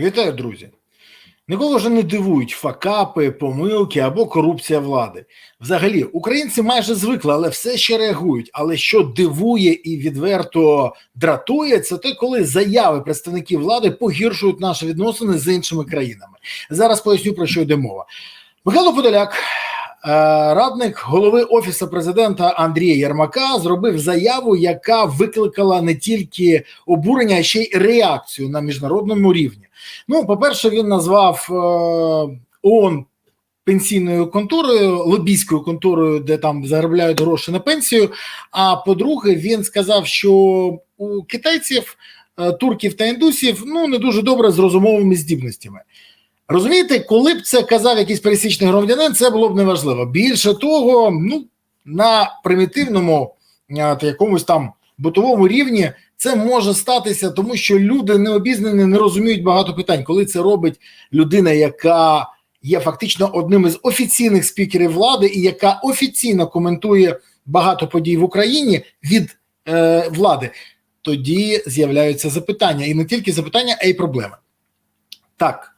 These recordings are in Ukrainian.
Вітаю, друзі! Нікого вже не дивують факапи, помилки або корупція влади. Взагалі, українці майже звикли, але все ще реагують. Але що дивує і відверто дратує, це те, коли заяви представників влади погіршують наші відносини з іншими країнами. Зараз поясню про що йде мова. Михайло Подоляк, радник голови офісу президента Андрія Єрмака, зробив заяву, яка викликала не тільки обурення, а ще й реакцію на міжнародному рівні. Ну, по-перше, він назвав е, ООН пенсійною конторою, лобійською конторою, де там заробляють гроші на пенсію. А по-друге, він сказав, що у китайців, е, турків та індусів ну не дуже добре з розумовими здібностями. Розумієте, коли б це казав якийсь пересічний громадянин, це було б неважливо. Більше того, ну на примітивному е, та якомусь там бутовому рівні це може статися, тому що люди не обізнані, не розуміють багато питань. Коли це робить людина, яка є фактично одним із офіційних спікерів влади, і яка офіційно коментує багато подій в Україні від е, влади, тоді з'являються запитання, і не тільки запитання, а й проблеми. Так.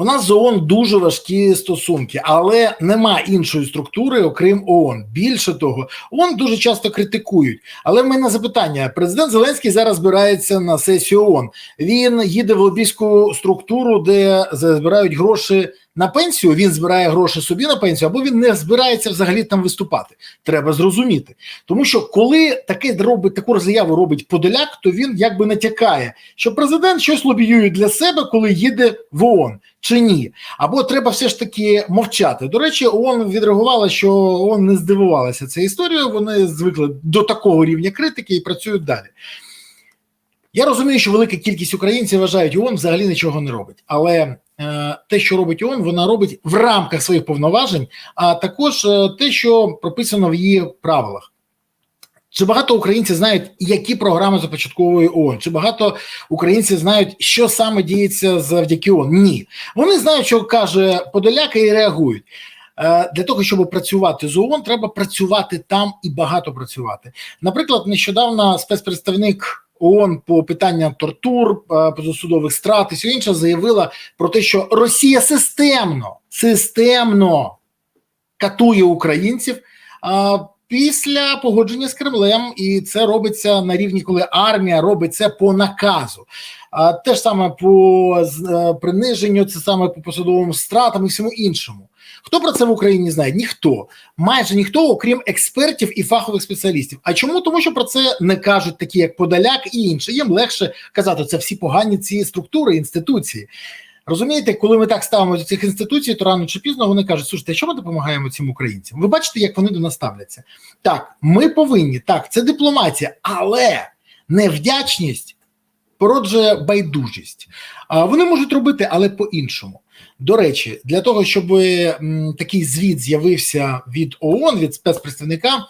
У нас з ООН дуже важкі стосунки, але нема іншої структури, окрім ООН. Більше того, ООН дуже часто критикують. Але в мене запитання: президент Зеленський зараз збирається на сесію ООН. Він їде в лобійську структуру, де збирають гроші на пенсію. Він збирає гроші собі на пенсію, або він не збирається взагалі там виступати. Треба зрозуміти, тому що коли таке робить таку заяву робить Подоляк, то він якби натякає, що президент щось лобіює для себе, коли їде в ООН. Чи ні, або треба все ж таки мовчати. До речі, ООН відреагувала, що ООН не здивувалася цією історією. Вони звикли до такого рівня критики і працюють далі. Я розумію, що велика кількість українців вважають, ООН взагалі нічого не робить. Але те, що робить ООН, вона робить в рамках своїх повноважень, а також е, те, що прописано в її правилах. Чи багато українців знають, які програми започатковує ООН? Чи багато українців знають, що саме діється завдяки ООН? Ні. Вони знають, що каже Подоляка, і реагують. Е, Для того, щоб працювати з ООН, треба працювати там і багато працювати. Наприклад, нещодавно спецпредставник ООН по питанням тортур, е, позасудових страт і все інше заявила про те, що Росія системно системно катує українців. Після погодження з Кремлем, і це робиться на рівні, коли армія робить це по наказу. А те ж саме по е, приниженню, це саме по посадовим стратам і всьому іншому. Хто про це в Україні знає? Ніхто, майже ніхто, окрім експертів і фахових спеціалістів. А чому? Тому що про це не кажуть такі, як Подоляк і інші. Їм легше казати, це всі погані ці структури, інституції. Розумієте, коли ми так ставимо до цих інституцій, то рано чи пізно вони кажуть, слушайте, що ми допомагаємо цим українцям? Ви бачите, як вони до нас ставляться? Так, ми повинні, так, це дипломатія, але невдячність породжує байдужість. А вони можуть робити, але по-іншому. До речі, для того, щоб такий звіт з'явився від ООН, від спецпредставника,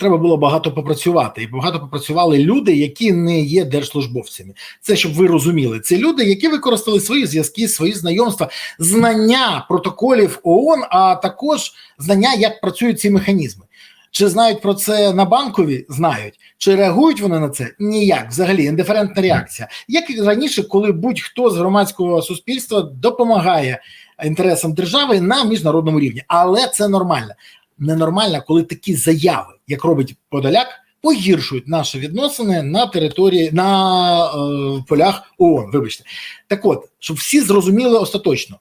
Треба було багато попрацювати, і багато попрацювали люди, які не є держслужбовцями. Це щоб ви розуміли. Це люди, які використали свої зв'язки, свої знайомства, знання протоколів ООН, а також знання, як працюють ці механізми. Чи знають про це на банкові? Знають. Чи реагують вони на це? Ніяк. Взагалі, індиферентна реакція. Як і раніше, коли будь-хто з громадського суспільства допомагає інтересам держави на міжнародному рівні, але це нормально ненормально, коли такі заяви, як робить Подоляк, погіршують наші відносини на території на е, полях ООН. Вибачте, так от щоб всі зрозуміли остаточно.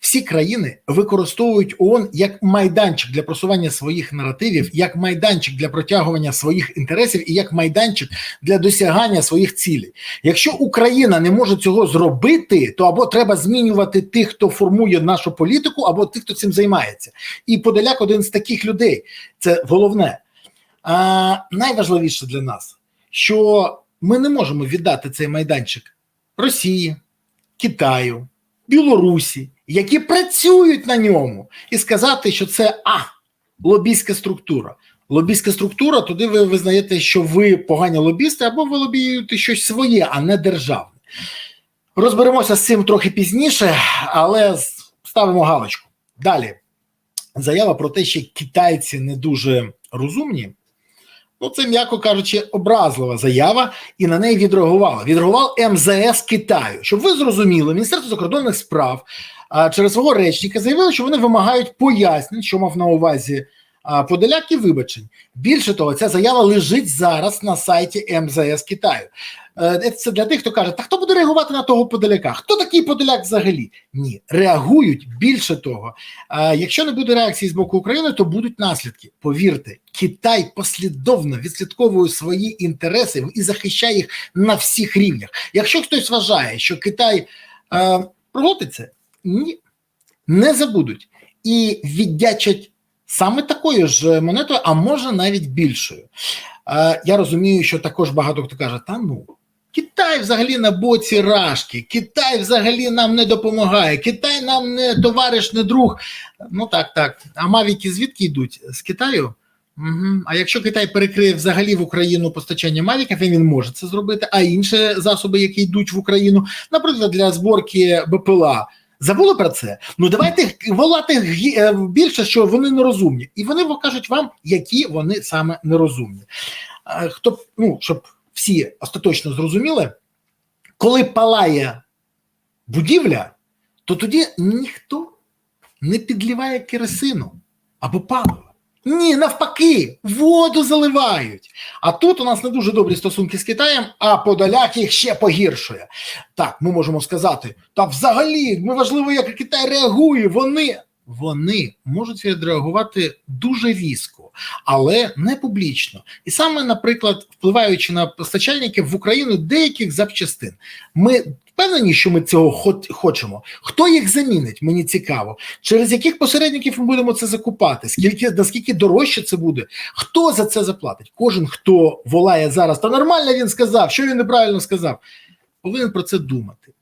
Всі країни використовують ООН як майданчик для просування своїх наративів, як майданчик для протягування своїх інтересів і як майданчик для досягання своїх цілей. Якщо Україна не може цього зробити, то або треба змінювати тих, хто формує нашу політику, або тих, хто цим займається. І Подоляк один з таких людей. Це головне. А найважливіше для нас, що ми не можемо віддати цей майданчик Росії, Китаю, Білорусі які працюють на ньому, і сказати, що це а лобійська структура. Лобійська структура, туди ви визнаєте, що ви погані лобісти, або ви лобіюєте щось своє, а не державне. Розберемося з цим трохи пізніше, але ставимо галочку. Далі заява про те, що китайці не дуже розумні. Ну, це, м'яко кажучи, образлива заява, і на неї відреагувала. Відреагував МЗС Китаю. Щоб ви зрозуміли, Міністерство закордонних справ через свого речника заявило, що вони вимагають пояснень, що мав на увазі Подоляк і вибачень. Більше того, ця заява лежить зараз на сайті МЗС Китаю. Е, Це для тих, хто каже, та хто буде реагувати на того Подоляка? Хто такий Подоляк взагалі? Ні, реагують більше того. Якщо не буде реакції з боку України, то будуть наслідки. Повірте, Китай послідовно відслідковує свої інтереси і захищає їх на всіх рівнях. Якщо хтось вважає, що Китай е, проглотиться, ні, не забудуть і віддячать саме такою ж монетою, а може навіть більшою. Е, я розумію, що також багато хто каже: та ну. Китай взагалі на боці рашки, Китай взагалі нам не допомагає, Китай нам не товариш, не друг. Ну так, так. А мавіки звідки йдуть? З Китаю? Угу. А якщо Китай перекриє взагалі в Україну постачання мавіків, він може це зробити, а інші засоби, які йдуть в Україну, наприклад, для зборки БПЛА. Забули про це? Ну давайте волати е, більше, що вони нерозумні, і вони покажуть вам, які вони саме нерозумні. Хто ну щоб всі остаточно зрозуміли, коли палає будівля, то тоді ніхто не підліває керосину або паливо. Ні, навпаки, воду заливають. А тут у нас не дуже добрі стосунки з Китаєм, а Подоляк їх ще погіршує. Так, ми можемо сказати: та взагалі, ми важливо, як Китай реагує. Вони вони можуть відреагувати дуже різко, але не публічно. І саме, наприклад, впливаючи на постачальників в Україну деяких запчастин, ми впевнені, що ми цього хочемо. Хто їх замінить? Мені цікаво, через яких посередників ми будемо це закупати, скільки наскільки дорожче це буде, хто за це заплатить? Кожен, хто волає зараз, та нормально він сказав, що він неправильно сказав, повинен про це думати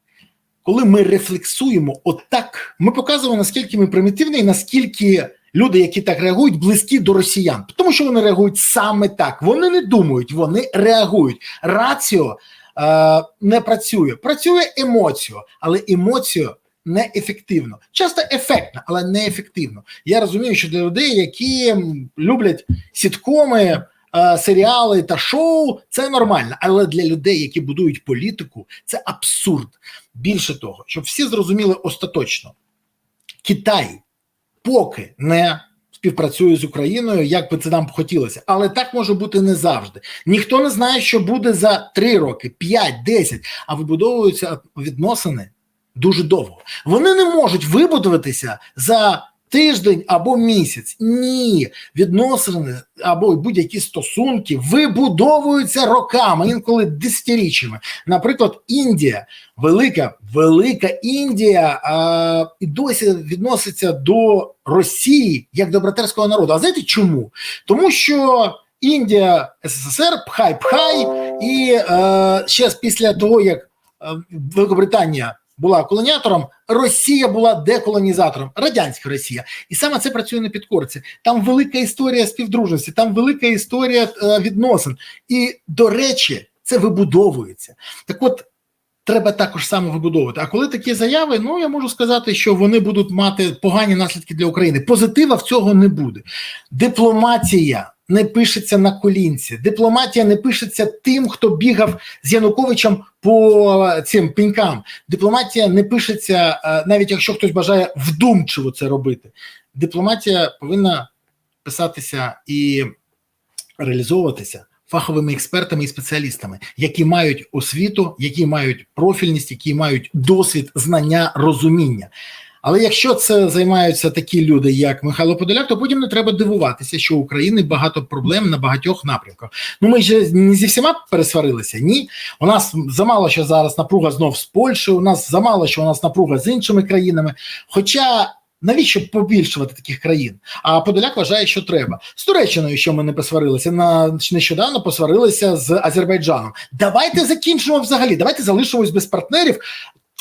коли ми рефлексуємо отак, ми показуємо, наскільки ми примітивні і наскільки люди, які так реагують, близькі до росіян, тому що вони реагують саме так. Вони не думають, вони реагують. Раціо е, не працює, працює емоціо, але емоціо неефективно. Часто ефектно, але неефективно. Я розумію, що для людей, які люблять сіткоми. Е, серіали та шоу це нормально, але для людей, які будують політику, це абсурд. Більше того, щоб всі зрозуміли остаточно, Китай поки не співпрацює з Україною, як би це нам хотілося, але так може бути не завжди. Ніхто не знає, що буде за 3 роки, 5, 10, а вибудовуються відносини дуже довго. Вони не можуть вибудуватися за тиждень або місяць. Ні, відносини або будь-які стосунки вибудовуються роками, інколи десятиріччями. Наприклад, Індія, велика, велика Індія а, і досі відноситься до Росії як до братерського народу. А знаєте чому? Тому що. Індія, СССР, пхай-пхай, і е, ще після того, як е, Великобританія була колоніатором, Росія була деколонізатором, радянська Росія, і саме це працює на підкорці. Там велика історія співдружності, там велика історія е, відносин. І, до речі, це вибудовується. Так от. Треба також саме вибудовувати. А коли такі заяви, ну я можу сказати, що вони будуть мати погані наслідки для України. Позитива в цього не буде. Дипломатія не пишеться на колінці. Дипломатія не пишеться тим, хто бігав з Януковичем по цим пенькам. Дипломатія не пишеться, е, навіть якщо хтось бажає вдумчиво це робити. Дипломатія повинна писатися і реалізовуватися. Фаховими експертами і спеціалістами, які мають освіту, які мають профільність, які мають досвід, знання, розуміння. Але якщо це займаються такі люди, як Михайло Подоляк, то потім не треба дивуватися, що у України багато проблем на багатьох напрямках. Ну ми ж не зі всіма пересварилися. Ні, у нас замало що зараз напруга знов з Польщею. У нас замало що у нас напруга з іншими країнами. Хоча. Навіщо побільшувати таких країн? А Подоляк вважає, що треба з Туреччиною, що ми не посварилися на нещодавно посварилися з Азербайджаном. Давайте закінчимо взагалі. Давайте залишимось без партнерів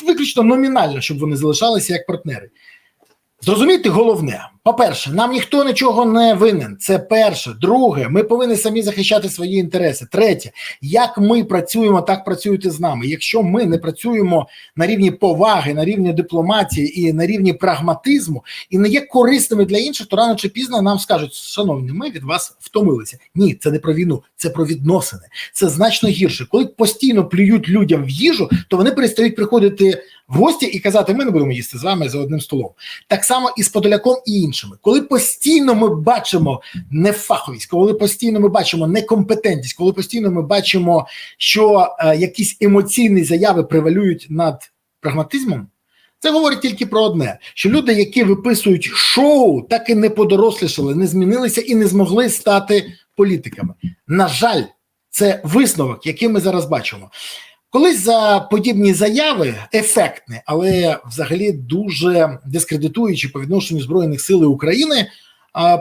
виключно номінально, щоб вони залишалися як партнери. Зрозумійте головне, По-перше, нам ніхто нічого не винен. Це перше. Друге, ми повинні самі захищати свої інтереси. Третє, як ми працюємо, так працюєте з нами. Якщо ми не працюємо на рівні поваги, на рівні дипломатії і на рівні прагматизму, і не є корисними для інших, то рано чи пізно нам скажуть: шановні, ми від вас втомилися. Ні, це не про війну, це про відносини. Це значно гірше. Коли постійно плюють людям в їжу, то вони перестають приходити в гості і казати: ми не будемо їсти з вами за одним столом. Так само і з Подоляком і іншими. Коли постійно ми бачимо нефаховість, коли постійно ми бачимо некомпетентність, коли постійно ми бачимо, що е, якісь емоційні заяви превалюють над прагматизмом. Це говорить тільки про одне: що люди, які виписують шоу, так і не подорослішали, не змінилися і не змогли стати політиками. На жаль, це висновок, який ми зараз бачимо. Колись за подібні заяви ефектні, але взагалі дуже дискредитуючі по відношенню збройних сил України,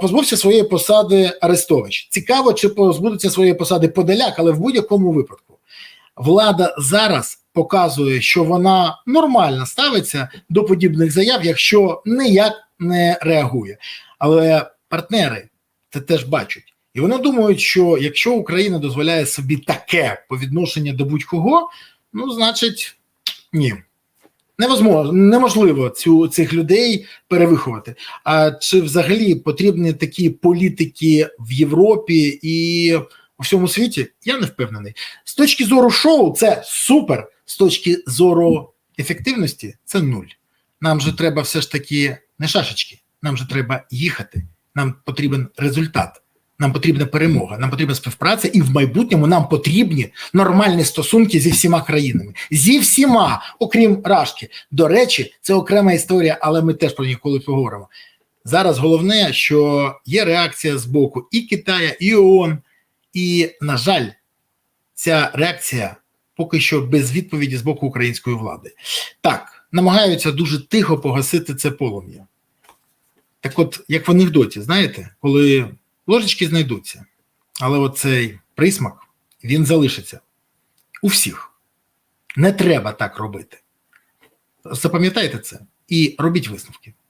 позбувся своєї посади Арестович. Цікаво, чи позбудеться своєї посади Подоляк, але в будь-якому випадку влада зараз показує, що вона нормально ставиться до подібних заяв, якщо ніяк не реагує. Але партнери це теж бачать. І вони думають, що якщо Україна дозволяє собі таке по відношенню до будь-кого, ну значить ні. Невозможно, неможливо цю цих людей перевиховати. А чи взагалі потрібні такі політики в Європі і у всьому світі? Я не впевнений. З точки зору шоу, це супер. З точки зору ефективності, це нуль. Нам же треба все ж таки не шашечки, нам же треба їхати. Нам потрібен результат. Нам потрібна перемога, нам потрібна співпраця, і в майбутньому нам потрібні нормальні стосунки зі всіма країнами, зі всіма, окрім Рашки. До речі, це окрема історія, але ми теж про нього коли поговоримо. Зараз головне, що є реакція з боку і Китая, і ООН, і, на жаль, ця реакція поки що без відповіді з боку української влади. Так, намагаються дуже тихо погасити це полум'я. Так, от, як в анекдоті, знаєте, коли ложечки знайдуться, але оцей присмак він залишиться у всіх. Не треба так робити. Запам'ятайте це і робіть висновки.